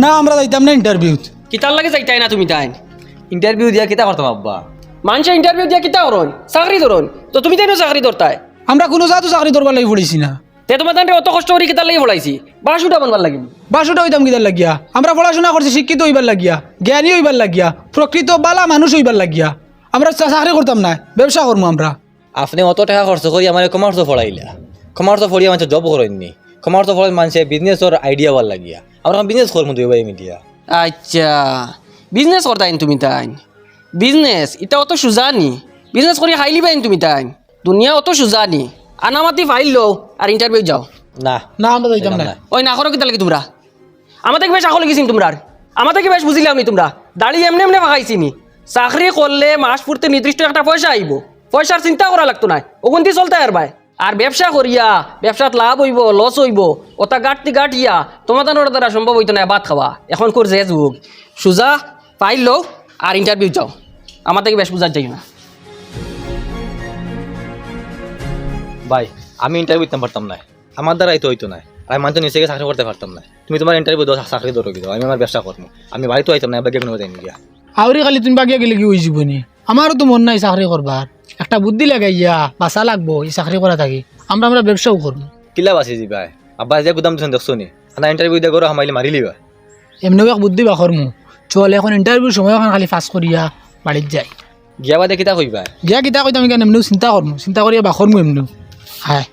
না আমরা যাইতাম না ইন্টারভিউত কিতার লাগে যাইতাই না তুমি তাই? ইন্টারভিউ দিয়া কিতা করতাম আব্বা মানুষে ইন্টারভিউ দিয়া কিতা করন? চাকরি ধরুন। তো তুমি তাই চাকরি ধরতাই? আমরা কোনো জাতো চাকরি ধরবার লাগি পড়েছি না। তে তোমার তান্ডে অত কষ্ট করে কিতার লাগে পড়াইছি? বাসুটা বানবার লাগিল বাসুটা হইতাম কিতার লাগিয়া। আমরা পড়াশোনা করছি শিক্ষিত হইবার লাগিয়া জ্ঞানী হইবার লাগিয়া প্রকৃত বালা মানুষ হইবার লাগিয়া। আমরা চা- চাকরি করতাম না ব্যবসা করব আমরা। আপনি অত টাকা খরচ করি আমার কমার্সও পড়াইলা। কমার্সও পড়িয়া মানুষ জব করেননি। কমার্সও পড়াই মানুষে বিজনেসর আইডিয়া ভালো লাগিয়া। আমরা বিজনেস করব দুই ভাই মিডিয়া। আচ্ছা বিজনেস করতাইন তুমি তাই বিজনেস এটা অত সুজানি। বিজনেস করে খাইলি পাইন তুমি তাই দুনিয়া অত সুজানি। আনামাতি ফাইল লো আর ইন্টারভিউ যাও। না। না আমরা যাইতাম না। ওই না করো কিতা লাগে তোমরা? আমাদের কি বেশ আকল গেছিন তোমরা আমাদের কি বেশ বুঝিলাম নি তোমরা? দাঁড়িয়ে এমনি এমনি ভাগাইছি নি চাকরি করলে মাস ফুরতে নির্দিষ্ট একটা পয়সা আইব। পয়সার চিন্তা করা লাগতো না ওগুনতি চলতে আর ভাই। আর ব্যবসা করিয়া ব্যবসাত লাভ হইব লস হইব ওটা গাঁটতি গাঁটিয়া তোমাদের দ্বারা সম্ভব হইতো না ভাত খাওয়া। এখন করছে যুগ সুজা পাইল লো আর ইন্টারভিউ যাও। আমার থেকে বেশ বুঝার যাই না। ভাই আমি ইন্টারভিউ দিতে পারতাম না। আমার দ্বারাই তো হইতো না। আমি মানুষ নিচে চাকরি করতে পারতাম না। তুমি তোমার ইন্টারভিউ দাও চাকরি ধরো দাও আমি আমার ব্যবসা করব আমি বাড়িতে আইতাম না এবার কোনো যাই গিয়া। আউরি খালি তুমি বাগিয়া গেলে কি হয়ে যাবনি আমারও তো মন নাই চাকরি করবার। একটা বুদ্ধি লাগাইয়া বাসা লাগবো এই চাকরি করা থাকি। আমরা আমরা ব্যবসাও করব কিলা বাসি যাবাই আব্বা যে গুদাম দিচ্ছেন দেখছ নি? না ইন্টারভিউ দিয়ে গরো হামাইলে মারিলি বা এমনিও এক বুদ্ধি বা করমু চল এখন ইন্টারভিউর সময় এখন খালি ফাঁস করিয়া বাড়িত যাই গিয়া বাদে কিতা কইবা গিয়া কিতা কইতাম কেন এমনিও চিন্তা করমু চিন্তা করিয়া বা করমু এমনিও। হায়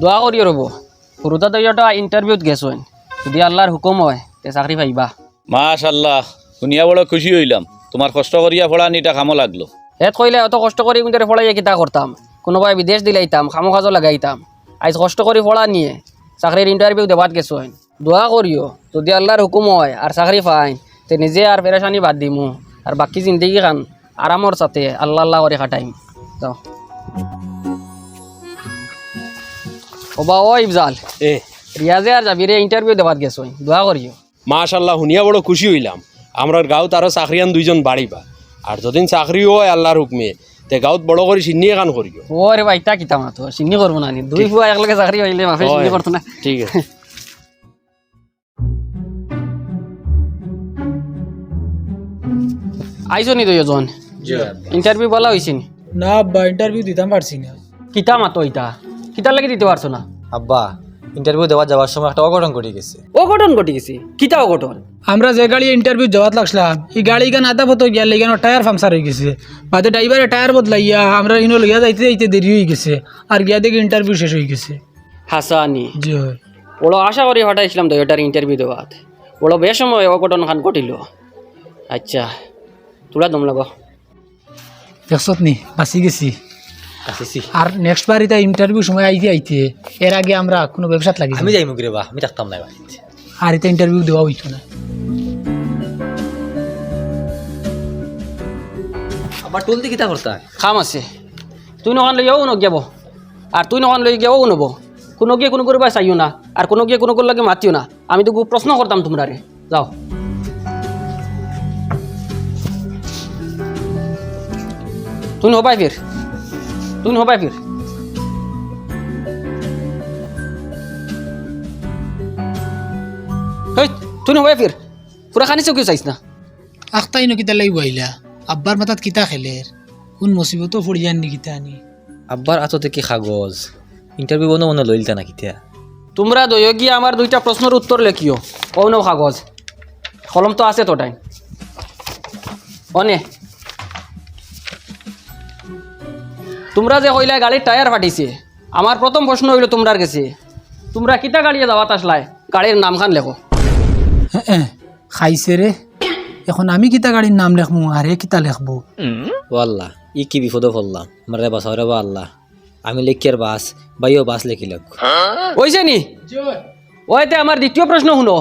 দোয়া করি রব সৰুতা তৈয়টা ইণ্টাৰভিউত গেছোন যদি আল্লাহৰ হুকুম হয় তে চাকৰি পাইবা। মাশাল্লাহ। শুনিয়া বড় খুশি হইলাম। তোমার কষ্ট করিয়া পড়া নিটা কামো লাগল। হেত কইলে অত কষ্ট কৰি কিন্তু ফলাই কিতা করতাম? কোনোবাই বিদেশ দিলাইতাম খামো খাজো লাগাইতাম। আজ কষ্ট কৰি ফলা নিয়ে চাকরির ইন্টারভিউ দেবাত গেছোন দোয়া করিও যদি আল্লাহর হুকুম হয় আর চাকরি পাই তে নিজে আর পেরেশানি বাদ দিমু। আর বাকি জিন্দগি খান আরামর সাথে আল্লাহ আল্লাহ করে খাটাইম। যাও। ওবা ও ইফজাল। এ। রিয়াজে আর যাবিরে ইন্টারভিউ দেবাত গেছোন দোয়া করিও। মাশাল্লাহ শুনিয়া বড় খুশি হইলাম। আমরা গাঁৱত আরও চাকরিয়ান দুইজন বাড়িবা আর যদিন চাকরি হয় আল্লাহর হুকমে তে গাঁৱত বড় করে চিনিয়ে কান করিও ওরে ভাই তা কিতা মাতো? চিনি করব না দুই ফুয়া একলগে চাকরি হইলে মাফে চিনি করতো না। ঠিক আছে। আইছো নি দুইজন ইন্টারভিউ বলা হয়েছে নি? না বা ইন্টারভিউ দিতাম পারছি না। কিতা মাতো ইটা কিতার লাগে দিতে পারছ না? আব্বা। ইন্টারভিউ দেওয়া যাওয়ার সময় একটা অঘটন ঘটে গেছে। অঘটন ঘটে গেছে? কিতা অঘটন? আমরা যে গাড়ি ইন্টারভিউ যাওয়াত লাগছিলাম এই গাড়ি গান আদা ফটো গিয়া লেগে টায়ার পাংচার হয়ে গেছে। বাদে ড্রাইভারে টায়ার বদলাইয়া আমরা ইনো লইয়া যাইতে যাইতে দেরি হয়ে গেছে আর গিয়া দেখি ইন্টারভিউ শেষ হয়ে গেছে। হাসানি জি হয়। ওলো আশা করি হঠাইছিলাম তো এটার ইন্টারভিউ দেওয়াত। ওলো বেশ সময় অঘটন খান ঘটিল। আচ্ছা তোরা দম লাগো দেখছত নি বাঁচি গেছি। আর নেক্সট বার এটা ইন্টারভিউ সময় আইতে আইতে এর আগে আমরা কোনো ব্যবসাত লাগি আমি যাই মুগরে বা আমি থাকতাম না আর এটা ইন্টারভিউ দেওয়া হইতো না। আবার টুল দিয়ে কিতা করতা? খাম আছে। তুই নখান লই যাও নগিয়াব। আর তুই নখান লই গিয়াও নব। কোনো গিয়ে কোনো করবা চাইও না। আর কোনো গিয়ে কোনো লাগে মাতিও না। আমি তো প্রশ্ন করতাম তোমরা রে যাও। তুই হবাই ফির তুই হবাই ফির। হেই তুই হবাই ফির। পুরা খানিছ কিয় চাইছ না? আখতাই নো কিতা লাগিব আহিলা আব্বার মাথাত কিতা খেলের কোন মুসিবতও পড়িয়ান নি কিতা আনি আব্বার আততে কি কাগজ? ইন্টারভিউ বনো মনে লইলতা না কিতা? তোমরা দয় গিয়ে আমার দুইটা প্রশ্নের উত্তর লেখিও অন্য কাগজ। কলম তো আছে তোটাই অনে তোমরা যে কইলা গাড়ির টায়ার ফাটিছে আমার প্রথম প্রশ্ন হইল তোমরার কাছে। তোমরা কিতা গাড়িয়ে যাওয়াত আসলাই গাড়ির নামখান লেখো। খাইছে রে। এখন আমি কিতা গাড়ির নাম লেখমু আরে কিতা লেখবো? ও আল্লাহ ই কি বিপদে পড়লাম। আমার রে বাস রে বা আল্লাহ। আমি লেখিয়ার বাস বাইও বাস লেখি লাগ ওইছে নি? ওইতে আমার দ্বিতীয় প্রশ্ন শুনো।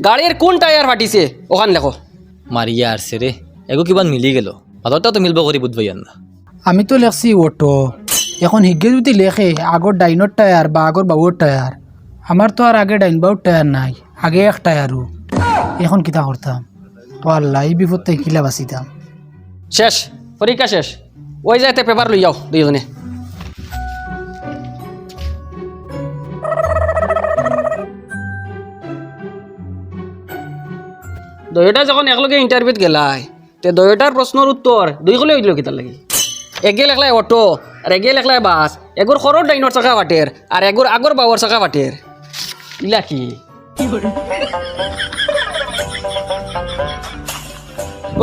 গাড়ির কোন টায়ার ফাটিছে ওখান লেখো। মারিয়া আসছে রে। এগো কিবা মিলি গেল। অতটা তো মিলব করি বুধ ভাইয়ান না আমি তো লেখছি অটো এখন হিগে যদি লেখে আগর ডাইনোর টায়ার বা আগর বাবুর টায়ার আমার তো আর আগে ডাইন বাবুর টায়ার নাই, আগে এক টায়ারও এখন কিতা করতাম তো আল্লাহ এই বিপদ থেকে কিলা বাঁচিতাম। শেষ পরীক্ষা শেষ। ওই যাইতে পেপার লই যাও, দুইজনে। দয়োটা যখন একলগে ইন্টারভিউত গেলাই, তে দয়োটার প্রশ্নের উত্তর দুই কলে হইল কিতার লাগি। এগে লেখলাই অটো, আর এগে লেখলাই বাস। এগোর খরর ডাইনর চাকা বাটের, আর এগোর আগর বাবর চাকা বাটের। ইলা কি?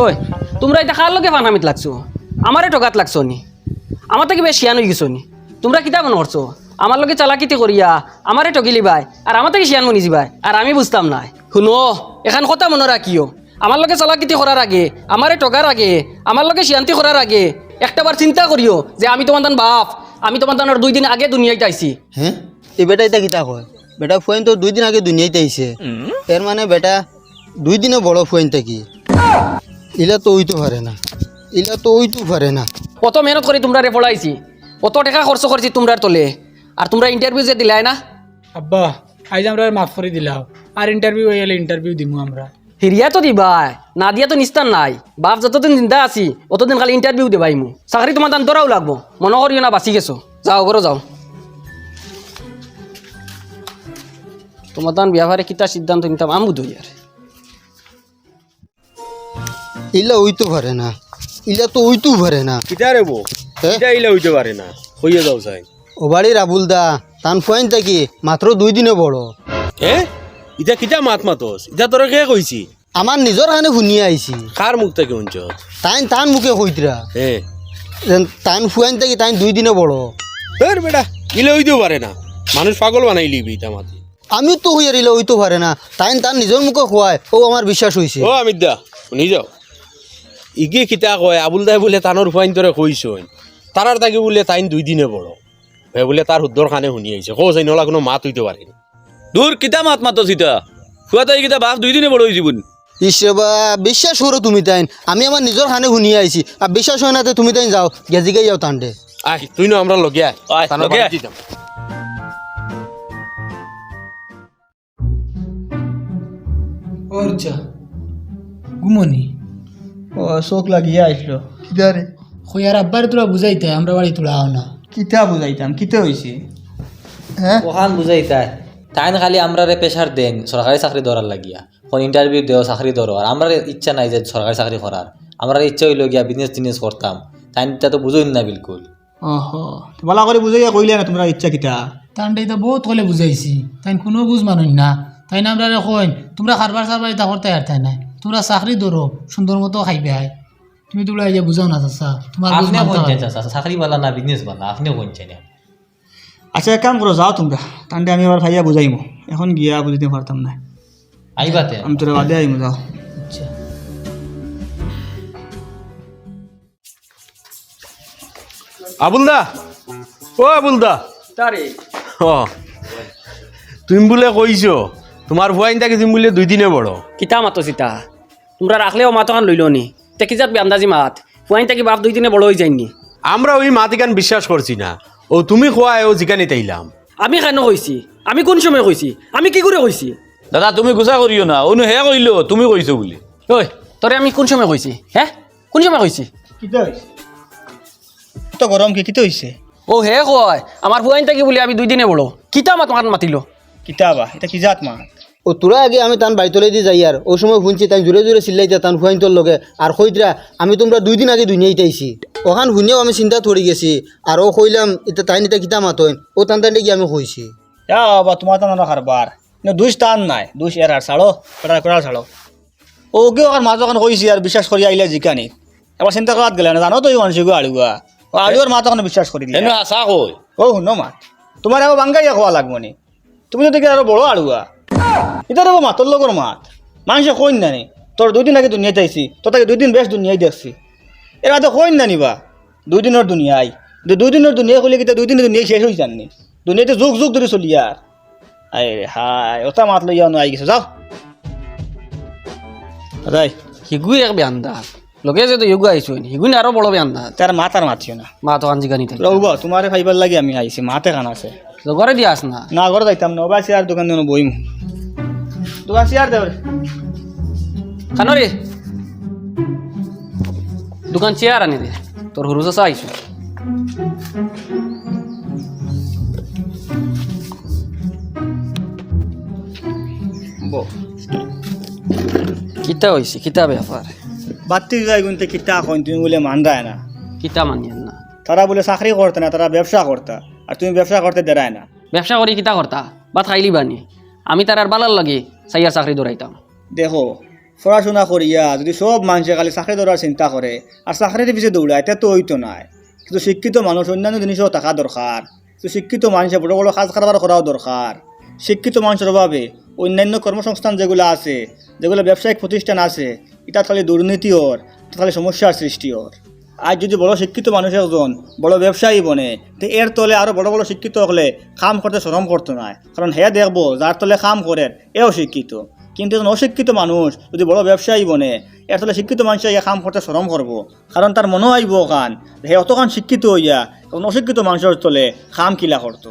ওই, তোমরা এটা কার লগে ফানামিত লাগছো? আমারে টকাত লাগছো নি? আমার থেকে বেশ শিয়ান হয়ে গেছো নি? তোমরা কিতা মনে করছ? আমার লগে চালাকিতি করিয়া আমারে টকিলি ভাই আর আমার থেকে শিয়ান মনি ভাই আর আমি বুঝতাম নাই। শুনো, এখান কথা মনে রাখিও। আমার লগে চালাকিতি করার আগে, আমারে টকার আগে, আমার লগে শিয়ান্তি করার আগে একটাবার চিন্তা করিও যে আমি তোমার দান বাপ আমি তোমার দানোর দুই দিন আগে দুনিয়াতে আইছি। হ্যাঁ? এই বেটা এটা কিতা কয়? বেটা ফুয়েন তো দুই দিন আগে দুনিয়াতে আইছে। এর মানে বেটা দুই দিনে বড় ফুয়েন থাকি ইলা তো ওইতো পারে না। ইলা তো ওইতো পারে না। কত মেহনত করে তোমরা রে পড়াইছি কত টাকা খরচ করছি তোমরার তলে। আর তোমরা ইন্টারভিউ যে দিলাই না? আব্বা আজ আমরা মাফ করে দিলাম আর ইন্টারভিউ হয়ে গেলে ইন্টারভিউ দিমু আমরা। হিরিয়া তো দিবাই না দিয়া তো নিস্তার নাই। বাপ যতদিন জিন্দা আছি অতদিন খালি ইন্টারভিউ দেবাই মু চাকরি তোমার দান তোরাও লাগবো। মনে করিও না বাঁচি গেছো। যাও ঘরে যাও। তোমার দান ব্যবহারে কিতা সিদ্ধান্ত নিতাম আমু দুই আর ইলা ওইতো পারে না। ইলা তো ওইতো পারে না। কিতা রে বো? হ্যাঁ? এটা ইলে হইতে পারে না? হইয়া যাও চাই। ও বাড়ির আবুল দা তান ফুয়েন থাকি মাত্র দুই দিনে বড়। হে? ইটা কিতা মাত মাতস? ইটা তোরা কে কইছি? আমার নিজর কানে শুনিয়ে আইছি কার মুখ থেকে শুনছ তাইন তান মুখে কইতরা হে। তাইন ফুয়েন থাকি তাইন দুই দিনে বড়। এর বেটা ইলে হইতেও পারে না। মানুষ পাগল বানাই লিবি ইটা মাতি। আমি তো হইয়ার ইলা ওইতো পারে না। তাইন তান নিজের মুখে খোয়ায় ও আমার বিশ্বাস হয়েছে ও অমিত দা শুনি যাও। ইগে কিতা কয় আবুল দাই বোলে তানোর ফুয়াইন তোরে কইছইন তারার তাকে বোলে তাইন দুই দিনে বড়। হে বোলে তার শুদ্ধর খানে শুনি আইছে কৌ চাই নলা কোনো মাত হইতে পারেনি দূর কিতা মাত মাত সিতা খুয়া তাই কিতা বাপ দুই দিনে বড় হয়েছি বোন ইসবা বিশ্বাস করো তুমি তাইন। আমি আমার নিজের খানে শুনিয়ে আইছি আর বিশ্বাস হয় না তো তুমি তাইন যাও গেজিকে যাও তান্ডে আয় তুই না আমরা লগে আয় লগে আয়। বাড়িতে যাম। ওর চা ঘুমনি ও চোখ লাগিয়ে আসলো কিতা রে আব্বার তোরা বুঝাইতে আমরা বাড়ি তোলা না। কিতা বুঝাইতাম কিতা হয়েছে হ্যাঁ ওখান বুঝাই তাই। তাইন খালি আমরা প্রেশার দেন সরকারি চাকরি ধরার লাগিয়া। কোন ইন্টারভিউ দেও চাকরি ধরো। আর আমরা ইচ্ছা নাই যে সরকারি চাকরি করার। আমরা ইচ্ছা হইল গিয়া বিজনেস টিজনেস করতাম। তাইন তা তো বুঝুই না বিলকুল। ভালো করে বুঝাইয়া কইলে না তোমরা ইচ্ছা কিতা? তান্ডে তো বহুত কলে বুঝাইছি। তাই কোনো বুঝ মানুষ না। তাই না আমরা কইন তোমরা খারবার সারবার এটা করতে আর তাই নাই। তোমরা চাকরি ধরো সুন্দর মতো খাইবে আয় তুমি তোমরা এই যে বুঝাও না চাচা। তোমার আপনি চাকরি বালা না বিজনেস বালা। আপনিও কোন চাই না আচ্ছা এক কাম করো যাও তোমরা তান্ডে আমি আবার ভাইয়া বুঝাইমো। এখন গিয়া বুঝতে পারতাম না। আইবাতে আমি তোরা বাদে আইমো যাও। আচ্ছা। আবুল দা ও আবুল দা তারে। ও। তুমি বলে কইছো তোমার ফুয়াইন তাকে তুমি বলে দুই দিনে বড়। কিতা মাতো সীতা তোমরা রাখলেও মাতো খান লইল নি। দেখি যাত আন্দাজি মাত? ফুয়াইন থাকি বাপ দুই দিনে বড় হয়ে যায়নি। আমরা ওই মাতিকান বিশ্বাস করছি না। ও তুমি খোয়ায় ও জিকানি তাইলাম আমি কেন কইছি আমি কোন সময় কইছি আমি কি করে কইছি দাদা তুমি গুছা করিও না। অনু হে কইলো তুমি কইছো বুলি। ওই তোরে আমি কোন সময় কইছি হ্যাঁ কোন সময় কইছি তো গরম কি কিতা হৈছে? ও হে কয় আমার ফুয়াইন থাকি বলি আমি দুই দিনে বলো। কিতা মাত মাত মাতিল। কিতা বা এটা কি জাত মা ও তোরা আগে আমি তান বাড়ি তলে দিয়ে যাই আর। ওই সময় শুনছি তাই জোরে জোরে চিল্লাইতে তান ফুয়াইন তোর লগে। আর কইতরা আমি তোমরা দুই দিন আগে দুনিয়াইতে আইছি। ওখান শুনেও আমি চিন্তা থরি গেছি। আর ও কইলাম এটা তাই নিতে কিতা মাতইন ও টান টানতে গিয়ে আমি কইছি। যা বা তোমার তো না খারবার না দুষ টান নাই। দুষ এরার ছাড়ো কড়ার কড়ার ছাড়ো ও কেউ আর মাছ ওখানে কইছি আর বিশ্বাস করি আইলে জিকানি? এবার চিন্তা করাত গেলে না? জানো তো গো আলুয়া ও আলুয়ার মাছ ওখানে বিশ্বাস করি আশা কই ও শুনো মা। তোমার আবার বাঙ্গাইয়া খোয়া লাগবো নি তুমি দেখি আরও বড় আলুয়া এটা দেবো মা তোর লগর মাত। মানুষে কইন নানি তোর দুই দিন আগে দুনিয়াতে আইছি তোর তাকে দুই দিন বেশ দুনিয়ায় দেখছি। এরা তো কইন নানি বা? দুই দিনের দুনিয়ায় দুই দিনের দুনিয়া কইলে কিন্তু দুই দিনের দুনিয়ায় শেষ হয়ে যাননি। দুনিয়াতে যুগ যুগ ধরে চলি আর আরে হাই ওটা মাত লইয়া আই গেছো যাও। দাদাই হিগুই এক বেয়ান্দাত লগে যে তো হিগু আইছো হিগুনি আরও বড় বেয়ান্দাত তার মাত আর মাতিও না। মা তো আনজি গানি থাকি তোমার ফাইবার লাগে আমি আইছি মাতে খান আছে। ঘরে দিয়ে আস না। না ঘরে যাইতাম না। ওবা চেয়ার দোকান দিয়ে বইম। দোকান চেয়ার দেবে? খানো রে দোকান চেয়ার আনি দে। তোর হরু চাষা আইছো কিতা হয়েছে কিতা ব্যাপার? বাত্তি যাই গুনতে কিতা কইন? তুমি বলে মান না। কিতা মানিয়েন না। তারা বলে চাকরি করতে না তারা ব্যবসা করতা। আর তুমি ব্যবসা করতে দেরায় না। ব্যবসা করি কিতা করতা? বা খাইলি বানি। আমি তার আর বালার লাগে সাইয়ার চাকরি দৌড়াইতাম। দেখো পড়াশোনা করিয়া যদি সব মানুষে খালি চাকরি ধরার চিন্তা করে আর চাকরির পিছিয়ে দৌড়ায় তা তো হইতো নাই। কিন্তু শিক্ষিত মানুষ অন্যান্য জিনিসও থাকা দরকার। কিন্তু শিক্ষিত মানুষে বড় বড় কাজ কারবার করাও দরকার। শিক্ষিত মানুষের অভাবে অন্যান্য কর্মসংস্থান যেগুলো আছে যেগুলো ব্যবসায়িক প্রতিষ্ঠান আছে এটা খালি দুর্নীতি ওর এটা খালি সমস্যার সৃষ্টি ওর। আজ যদি বড় শিক্ষিত মানুষ একজন, বড় ব্যবসায়ী বনে, তো এর তলে আরও বড় বড় শিক্ষিত হলে কাম করতে শ্রম করতো না। কারণ হে দেখব, যার তলে কাম করে, এও শিক্ষিত। কিন্তু একজন অশিক্ষিত মানুষ যদি বড় ব্যবসায়ী বনে, এর তলে শিক্ষিত মানুষ ইয়া কাম করতে শ্রম করব, কারণ তার মনে আইব কান হে অতখান শিক্ষিত হইয়া এখন অশিক্ষিত মানুষের তলে কাম কিলা করতো।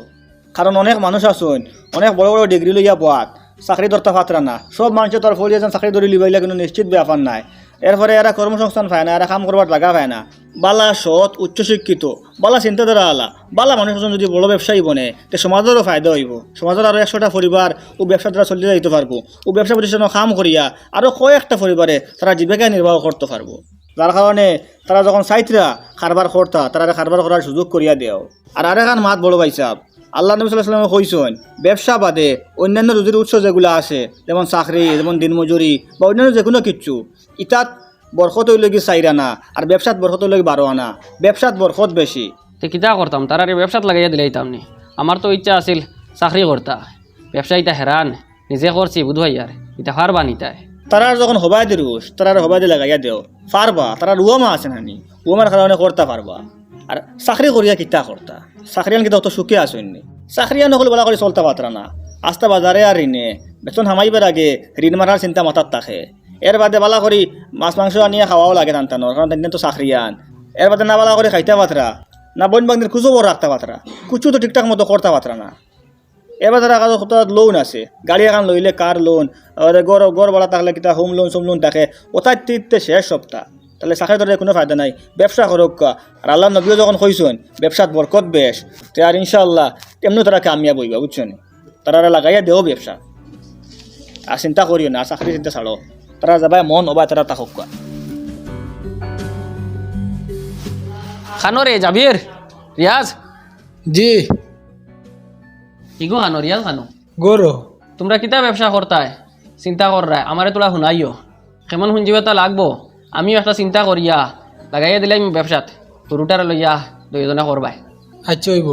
কারণ অনেক মানুষ আছেন, অনেক বড় বড় ডিগ্রি লইয়া বাদ চাকরি ধরতে পাত্রা না। সব মানুষের তার ফলিয়ে যান চাকরি ধরে লিবাইলে কিন্তু নিশ্চিত ব্যাপার নাই। এরপরে এরা কর্মসংস্থান পায় না, এরা কাম করবার লাগা পায় না। বালা সৎ, উচ্চশিক্ষিত, বালা চিন্তাধারা আলা। বালা মানুষ যদি বড় ব্যবসায়ী বনে, তে সমাজেরও ফায়দা হইব। সমাজের আরও একশোটা পরিবার ও ব্যবসা দ্বারা চলিয়ে যাইতে পারব। ও ব্যবসা প্রতিষ্ঠানে কাম করিয়া আরও কয়েকটা পরিবারে তারা জীবিকা নির্বাহ করতে পারব। যার কারণে তারা যখন চাইতরা কারবার করতা তারা কারবার করার সুযোগ করিয়া দেও। আর আর এখান মাত বড় ভাই সাহেব, আল্লাহ নবী সাল্লাহ সাল্লামে কইসেন ব্যবসা বাদে অন্যান্য রুজির উৎস যেগুলো আছে, যেমন চাকরি, যেমন দিনমজুরি বা অন্যান্য যে কোনো কিচ্ছু ইতাত বরকত হইলগি চাইর আনা আর ব্যবসাত বরকত হইলগি বারো আনা? ব্যবসাত বরকত বেশি। তে কিতা করতাম? তার আর ব্যবসাত লাগাইয়া দিলাইতাম নি। আমার তো ইচ্ছা আছিল চাকরি করতা ব্যবসা ইটা হেরান নিজে করছি বুধবাই আর ইটা হার বানিতায় তারা যখন হবাই দিরুস তারা হবাই দিয়ে লাগাইয়া দেও পারবা তারা রুয়ামা আছে নানি। রুয়ামার কারণে করতে পারবা আর চাকরি করিয়া কিতা করতা চাকরিয়ান কিতা অত সুখে আসেননি চাকরিয়ান নকল বলা করে চলতে পাত্রা না। আস্তা বাজারে আর ঋণে। বেতন হামাইবার আগে ঋণ মারার চিন্তা মাথার থাকে। এর বাদে বালা করি মাছ, মাংস আনিয়ে খাওয়াও লাগে টানটানোর কারণ তাই তো চাকরিয়ান এর বাদে না বালা করে খাইতে পাত্রা না বন বাগদের কুচু বড় রাখতে পাত্রা কুচু তো ঠিকঠাক মতো করতে পাত্রা না। এবার তারা কাজ লোন আছে, গাড়ি এখন লইলে কার লোন গড় গড় বাড়া থাকলে কিতা হোম লোন সোম লোন থাকে ওটাই তিতে শেষ সপ্তাহ। তাহলে চাকরি ধরে কোনো ফায়দা নাই, ব্যবসা করক। আর আল্লাহ নবীও যখন কইসেন ব্যবসাত বরকত বেশ, তে আর ইনশাআল্লাহ তেমনি তারা কামিয়াব হইবা বুঝছেন তারা লাগাইয়া দেও ব্যবসা। আর চিন্তা করিও না চাকরি চিন্তা ছাড়ো তারা যাবাই মন ওবা তারা তাকক কা। খানো রে জাবির রিয়াজ জি ইগো খানো রিয়াজ খানো গরো তোমরা কিতা ব্যবসা করতায় চিন্তা কররা আমারে তোলা শুনাইও কেমন শুনজিবে তা লাগবো আমিও একটা চিন্তা করিয়া লাগাইয়া দিলাম ব্যবসাত গরুটারে লইয়া দুইজনে করবাই আচ্ছা হইব